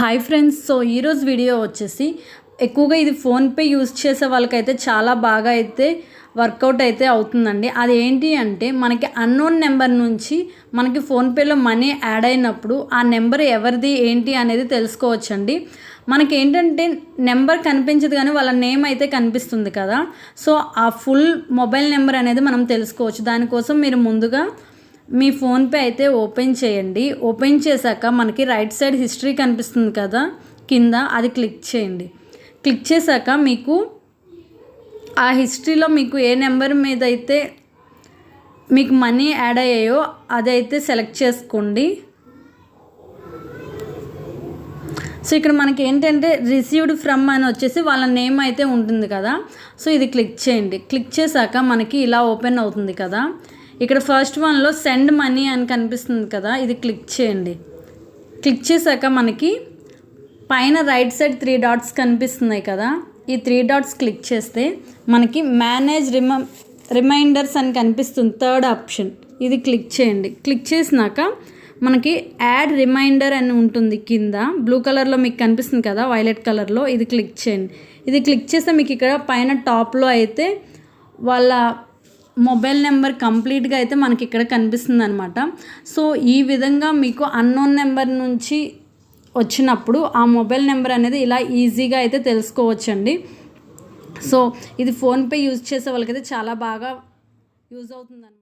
Hi friends so ఈరోజు video వచ్చేసి ఎక్కువగా ఇది ఫోన్పే యూజ్ చేసే వాళ్ళకైతే చాలా బాగా అయితే వర్కౌట్ అయితే అవుతుందండి. అది ఏంటి అంటే మనకి అన్నోన్ నెంబర్ నుంచి మనకి ఫోన్పేలో మనీ యాడ్ అయినప్పుడు ఆ నెంబర్ ఎవరిది ఏంటి అనేది తెలుసుకోవచ్చండి. మనకి ఏంటంటే నెంబర్ కనిపించదు కానీ వాళ్ళ నేమ్ అయితే కనిపిస్తుంది కదా. సో ఆ ఫుల్ మొబైల్ నెంబర్ అనేది మనం తెలుసుకోవచ్చు. దానికోసం మీరు ముందుగా మీ ఫోన్పే అయితే ఓపెన్ చేయండి. ఓపెన్ చేశాక మనకి రైట్ సైడ్ హిస్టరీ కనిపిస్తుంది కదా కింద అది క్లిక్ చేయండి. క్లిక్ చేశాక మీకు ఆ హిస్టరీలో మీకు ఏ నెంబర్ మీద అయితే మీకు మనీ యాడ్ అయ్యాయో అదైతే సెలెక్ట్ చేసుకోండి. సో ఇక్కడ మనకి ఏంటంటే రిసీవ్డ్ ఫ్రమ్ అని వచ్చేసి వాళ్ళ నేమ్ అయితే ఉంటుంది కదా సో ఇది క్లిక్ చేయండి. క్లిక్ చేశాక మనకి ఇలా ఓపెన్ అవుతుంది కదా. ఇక్కడ ఫస్ట్ వన్లో సెండ్ మనీ అని కనిపిస్తుంది కదా ఇది క్లిక్ చేయండి. క్లిక్ చేశాక మనకి పైన రైట్ సైడ్ త్రీ డాట్స్ కనిపిస్తున్నాయి కదా ఈ త్రీ డాట్స్ క్లిక్ చేస్తే మనకి మేనేజ్ రిమ రిమైండర్స్ అని కనిపిస్తుంది థర్డ్ ఆప్షన్ ఇది క్లిక్ చేయండి. క్లిక్ చేసినాక మనకి యాడ్ రిమైండర్ అని ఉంటుంది కింద బ్లూ కలర్లో మీకు కనిపిస్తుంది కదా వైలెట్ కలర్లో ఇది క్లిక్ చేయండి. ఇది క్లిక్ చేస్తే మీకు ఇక్కడ పైన టాప్లో అయితే వాళ్ళ మొబైల్ నెంబర్ కంప్లీట్గా అయితే మనకి ఇక్కడ కనిపిస్తుంది అనమాట సో ఈ విధంగా మీకు అన్నోన్ నెంబర్ నుంచి వచ్చినప్పుడు ఆ మొబైల్ నెంబర్ అనేది ఇలా ఈజీగా అయితే తెలుసుకోవచ్చండి. సో ఇది ఫోన్పే యూజ్ చేసే వాళ్ళకైతే చాలా బాగా యూజ్ అవుతుందన్నమాట.